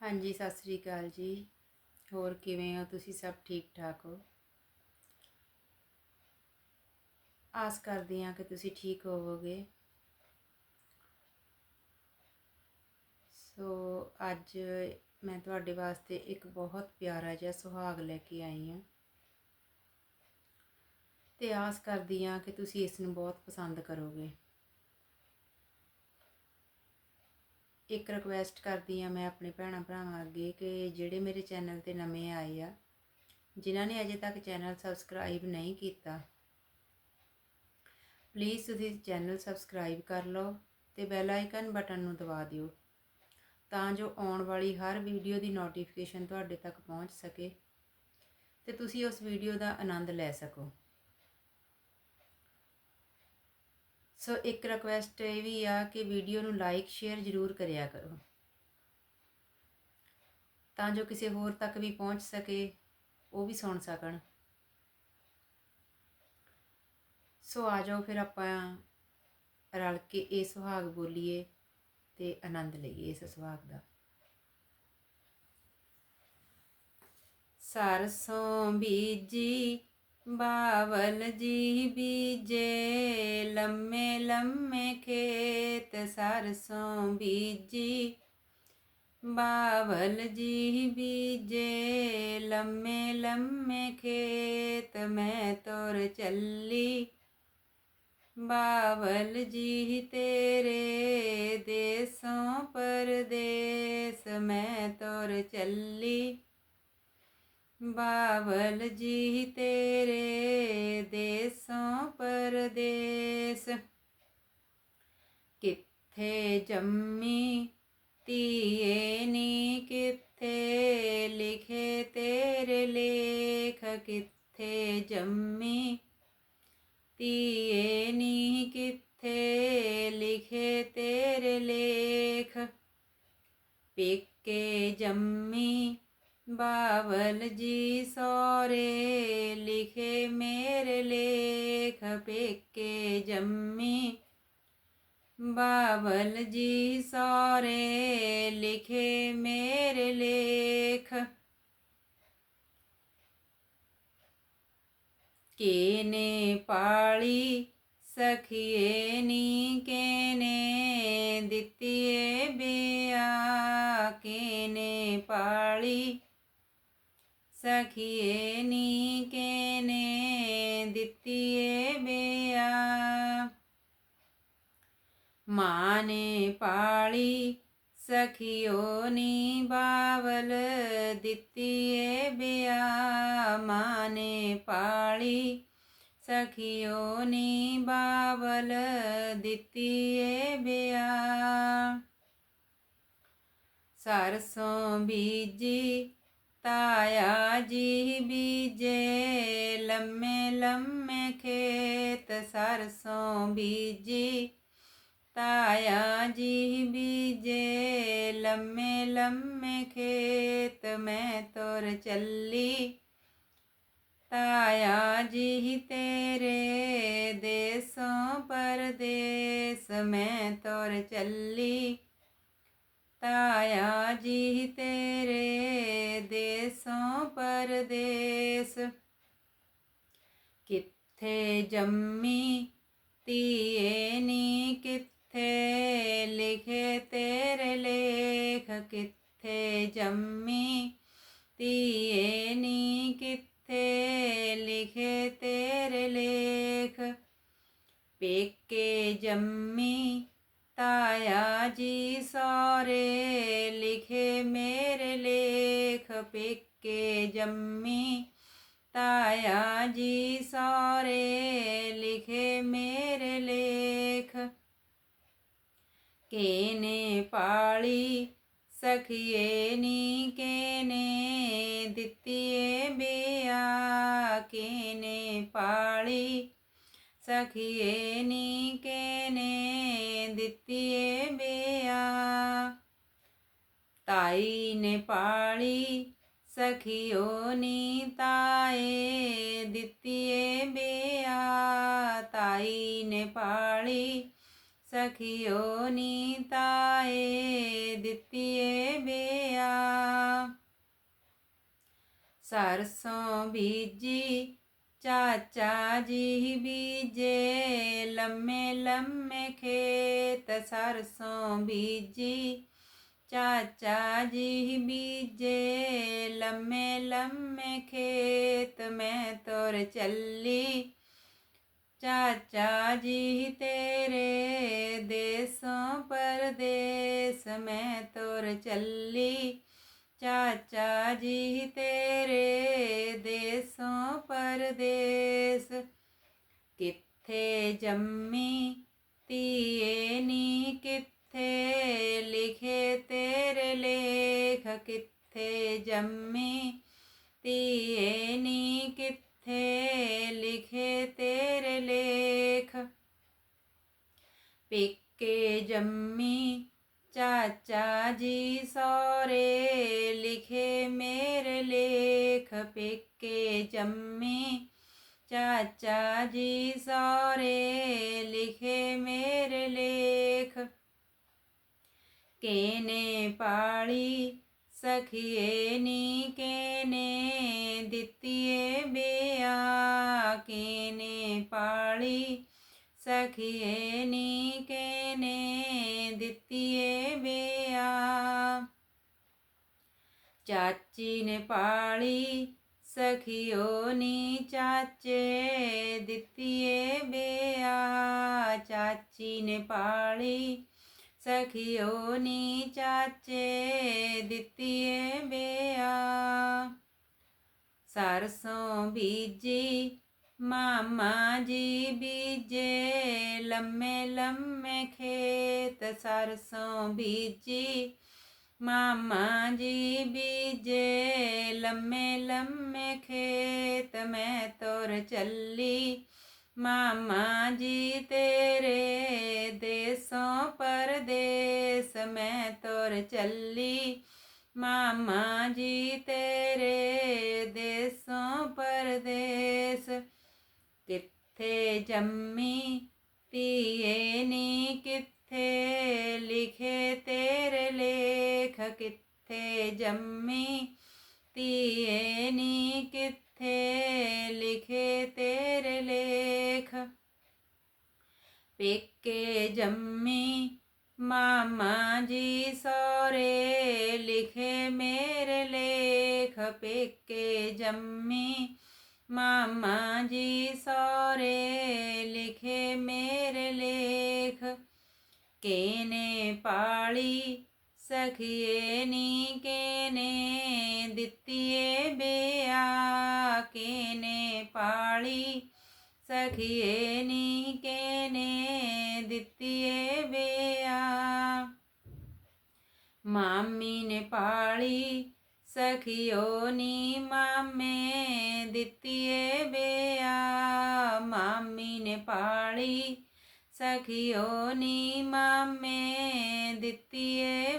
ਹਾਂਜੀ, ਸਤਿ ਸ੍ਰੀ ਅਕਾਲ ਜੀ। ਹੋਰ ਕਿਵੇਂ ਹੋ? ਤੁਸੀਂ ਸਭ ਠੀਕ ਠਾਕ ਹੋ? ਆਸ ਕਰਦੀ ਹਾਂ ਕਿ ਤੁਸੀਂ ਠੀਕ ਹੋਵੋਗੇ। ਸੋ, ਅੱਜ ਮੈਂ ਤੁਹਾਡੇ ਵਾਸਤੇ ਇੱਕ ਬਹੁਤ ਪਿਆਰਾ ਜਿਹਾ ਸੁਹਾਗ ਲੈ ਕੇ ਆਈ ਹਾਂ। ਤੇ ਆਸ ਕਰਦੀ ਹਾਂ ਕਿ ਤੁਸੀਂ ਇਸ ਨੂੰ ਬਹੁਤ ਪਸੰਦ ਕਰੋਗੇ। ਇੱਕ ਰਿਕੁਐਸਟ ਕਰਦੀ ਆ ਮੈਂ ਆਪਣੇ ਭੈਣਾਂ ਭਰਾਵਾਂ ਅੱਗੇ ਕਿ ਜਿਹੜੇ ਮੇਰੇ ਚੈਨਲ ਤੇ ਨਵੇਂ ਆਏ ਆ, ਜਿਨ੍ਹਾਂ ਨੇ ਅਜੇ ਤੱਕ ਚੈਨਲ ਸਬਸਕ੍ਰਾਈਬ ਨਹੀਂ ਕੀਤਾ ਪਲੀਜ਼ ਤੁਸੀਂ ਚੈਨਲ ਸਬਸਕ੍ਰਾਈਬ ਕਰ ਲਓ ਤੇ ਬੈਲ ਆਈਕਨ ਬਟਨ ਨੂੰ ਦਬਾ ਦਿਓ, ਤਾਂ ਜੋ ਆਉਣ ਵਾਲੀ ਹਰ ਵੀਡੀਓ ਦੀ ਨੋਟੀਫਿਕੇਸ਼ਨ ਤੁਹਾਡੇ ਤੱਕ ਪਹੁੰਚ ਸਕੇ ਤੇ ਤੁਸੀਂ ਉਸ ਵੀਡੀਓ ਦਾ ਆਨੰਦ ਲੈ ਸਕੋ। ਸੋ ਇੱਕ ਰਿਕੁਐਸਟ ਇਹ ਵੀ ਆ ਕਿ ਵੀਡੀਓ ਨੂੰ ਲਾਈਕ ਸ਼ੇਅਰ ਜ਼ਰੂਰ ਕਰਿਆ ਕਰੋ। ਤਾਂ ਜੋ ਕਿਸੇ ਹੋਰ ਤੱਕ ਵੀ ਪਹੁੰਚ ਸਕੇ, ਉਹ ਵੀ ਸੁਣ ਸਕਣ। ਸੋ ਆ ਜਾਓ ਫਿਰ ਆਪਾਂ ਰਲ ਕੇ ਇਹ ਸੁਹਾਗ ਬੋਲੀਏ ਤੇ ਆਨੰਦ ਲਈਏ ਇਸ ਸੁਹਾਗ ਦਾ। ਸਰਸੋਂ ਬੀਜੀ ਬਾਵਲ ਜੀ ਬੀਜੇ, ਲੰਮੇ ਲੰਮੇ ਖੇਤ ਸਰਸੋਂ ਬੀਜੀ। ਬਾਵਲ ਜੀ ਬੀਜੇ, ਲੰਮੇ ਲੰਮੇ ਖੇਤ ਮੈਂ ਤੁਰ ਚੱਲੀ। ਬਾਵਲ ਜੀ ਤੇਰੇ ਦੇਸੋਂ ਪਰਦੇਸ ਮੈਂ ਤੁਰ ਚੱਲੀ। ਬਾਬਲ ਜੀ ਤੇਰੇ ਦੇਸੋਂ ਪਰਦੇਸ। ਕਿੱਥੇ ਜੰਮੀ ਧੀਏ ਨੀ, ਕਿੱਥੇ ਲਿਖੇ ਤੇਰੇ ਲੇਖ, ਕਿੱਥੇ ਜੰਮੀ ਧੀਏ ਨੀ, ਕਿੱਥੇ ਲਿਖੇ ਤੇਰੇ ਲੇਖ। ਪੇਕੇ ਜੰਮੀ ਬਾਬਲ ਜੀ ਸੋਰੇ ਲਿਖੇ ਮੇਰੇ ਲੇਖ ਪੇਕੇ ਜੰਮੀ। ਬਾਬਲ ਜੀ ਸੋਰੇ ਲਿਖੇ ਮੇਰੇ ਲੇਖ। ਕੇਨੇ ਪਾਲੀ ਸਖੀਏ ਨੀ ਕੇਨੇ ਦਿੱਤੀਏ ਬਿਆ। ਕੇਨੇ ਪਾਲੀ ਸਖੀਏ ਨੀ ਕੇਨੇ ਦਿੱਤੀਏ ਬਿਆ। ਮਾਨੇ ਪਾਲੀ, ਸਖਿਓ ਨੀ ਬਾਵਲ ਦਿੱਤੀਏ ਬਿਆ। ਮਾਨੇ ਪਾਲੀ, ਸਖਿਓ ਨੀ ਬਾਵਲ ਦਿੱਤੀਏ ਬਿਆ। ਸਰਸੋਂ ਬੀਜੀ ਤਾਇਆ ਜੀ ਬੀਜੇ ਲੰਮੇ ਲੰਮੇ ਖੇਤ ਸਰਸੋਂ ਬੀਜੀ ਤਾਇਆ ਜੀ ਬੀਜੇ ਲੰਮੇ ਲੰਮੇ ਖੇਤ ਮੈਂ ਤੁਰ ਚੱਲੀ ਤਾਇਆ ਜੀ ਤੇਰੇ ਦੇਸੋਂ ਪਰਦੇਸ ਮੈਂ ਤੁਰ ਚੱਲੀ ਤਾਇਆ ਜੀ ਤੇਰੇ ਦੇਸੋਂ ਪਰਦੇਸ। ਕਿੱਥੇ ਜੰਮੀ ਧੀਏ ਨੀ, ਕਿੱਥੇ ਲਿਖੇ ਤੇਰੇ ਲੇਖ। ਕਿੱਥੇ ਜੰਮੀ ਧੀਏ ਨੀ, ਕਿੱਥੇ ਲਿਖੇ ਤੇਰੇ ਲੇਖ। ਪੇਕੇ ਜੰਮੀ ਤਾਇਆ ਜੀ ਸੋਰੇ, ਲਿਖੇ ਮੇਰੇ ਲੇਖ ਪੇਕੇ ਜੰਮੀ। ਤਾਇਆ ਜੀ ਸੋਰੇ, ਲਿਖੇ ਮੇਰੇ ਲੇਖ ਕੇਨੇ ਪਾਲੀ? ਸਖੀਏ ਨੀ ਕੇਨੇ ਦਿੱਤੀਏ ਬਿਆ? ਕੇਨੇ ਪਾਲੀ? ਸਖੀਏ ਨੀ ਕੇਨੇ ਦਿੱਤੀਏ ਬਿਆ। ਤਾਈ ਨੇ ਪਾਲੀ, ਸਖੀਓ ਨੀ ਤਾਏ ਦਿੱਤੀਏ ਬਿਆ। ਤਾਈ ਨੇ ਪਾਲੀ, ਸਖਿਓ ਨੀ ਤਾਏ ਦਿੱਤੀਏ ਬਿਆ। ਸਰਸੋਂ ਬੀਜੀ ਚਾਚਾ ਜੀ ਬੀਜੇ ਲੰਮੇ ਲੰਮੇ ਖੇਤ ਸਰਸੋਂ ਬੀਜੀ ਚਾਚਾ ਜੀ ਬੀਜੇ ਲੰਮੇ ਲੰਮੇ ਖੇਤ ਮੈਂ ਤੁਰ ਚੱਲੀ ਚਾਚਾ ਜੀ ਤੇਰੇ ਦੇਸੋਂ ਪਰਦੇਸ ਮੈਂ ਤੁਰ ਚੱਲੀ ਚਾਚਾ ਜੀ ਤੇਰੇ ਕਿੱਥੇ ਜੰਮੀ ਧੀਏ ਨੀ ਕਿੱਥੇ ਲਿਖੇ ਤੇਰੇ ਲੇਖ ਕਿੱਥੇ ਜੰਮੀ ਧੀਏ ਨੀ ਕਿੱਥੇ ਲਿਖੇ ਤੇਰੇ ਲੇਖ ਪਿੱਕੇ ਜੰਮੀ ਚਾਚਾ ਜੀ ਸੋਰੇ ਲਿਖੇ ਮੇਰੇ ਲੇਖ ਪਿੱਕੇ ਜੰਮੀ ਚਾਚਾ ਜੀ ਸੋਰੇ ਲਿਖੇ ਮੇਰੇ ਲੇਖ। ਕੇਨੇ ਪਾਲੀ ਸਖੀਏ ਨੀ ਕੇਨੇ ਦਿੱਤੀਏ ਬਿਆ ਕੇਨੇ ਪਾਲੀ ਸਖੀਏ ਨੀ ਕੇਨੇ ਦਿੱਤੀਏ ਬਿਆ ਚਾਚੀ ਨੇ ਪਾਲੀ ਸਖੀਓ ਨੀ ਚਾਚੇ, ਦਿੱਤੀਏ ਬਿਆ, ਚਾਚੀ ਨੇ ਪਾਲੀ। ਸਖੀਓ ਨੀ ਚਾਚੇ, ਦਿੱਤੀਏ ਬਿਆ। ਸਰਸੋਂ ਬੀਜੀ, ਮਾਮਾ ਜੀ ਬੀਜੇ। ਲੰਮੇ ਲੰਮੇ ਖੇਤ ਸਰਸੋਂ ਬੀਜੀ ਮਾਮਾ ਜੀ ਬੀਜੇ ਲੰਮੇ ਲੰਮੇ ਖੇਤ ਮੈਂ ਤੁਰ ਚੱਲੀ ਮਾਮਾ ਜੀ ਤੇਰੇ ਦੇਸੋਂ ਪਰਦੇਸ ਮੈਂ ਤੁਰ ਚੱਲੀ ਮਾਮਾ ਜੀ ਤੇਰੇ ਦੇਸੋਂ ਪਰਦੇਸ ਕਿੱਥੇ ਜੰਮੀ ਧੀਏ ਨੀ ਕਿੱਥੇ ਕਿੱਥੇ ਜੰਮੀ? ਧੀਏ ਨੀ ਕਿੱਥੇ ਲਿਖੇ ਤੇਰੇ ਲੇਖ? ਪੇਕੇ ਜੰਮੀ, ਮਾਮਾ ਜੀ ਸੋਰੇ ਲਿਖੇ ਮੇਰੇ ਲੇਖ। ਪੇਕੇ ਜੰਮੀ, ਮਾਮਾ ਜੀ ਸੋਰੇ ਲਿਖੇ ਮੇਰੇ ਲੇਖ। ਕੇਨੇ ਪਾਲੀ ਸਖੀਏ ਨੀ ਕੇਨੇ ਦਿੱਤੀਏ ਬਿਆ ਕੇਨੇ ਪਾਲੀ? ਸਖੀਏ ਨੀ ਕੇਨੇ ਦਿੱਤੀਏ ਬਿਆ? ਮਾਮੀ ਨੇ ਪਾਲੀ, ਸਖੀਓ ਨੀ ਮਾਮੇ ਦਿੱਤੀਏ ਬਿਆ। ਮਾਮੀ ਨੇ ਪਾਲੀ, ਸਖੀਓ ਨੀ ਮਾਮੇ ਦਿੱਤੀਏ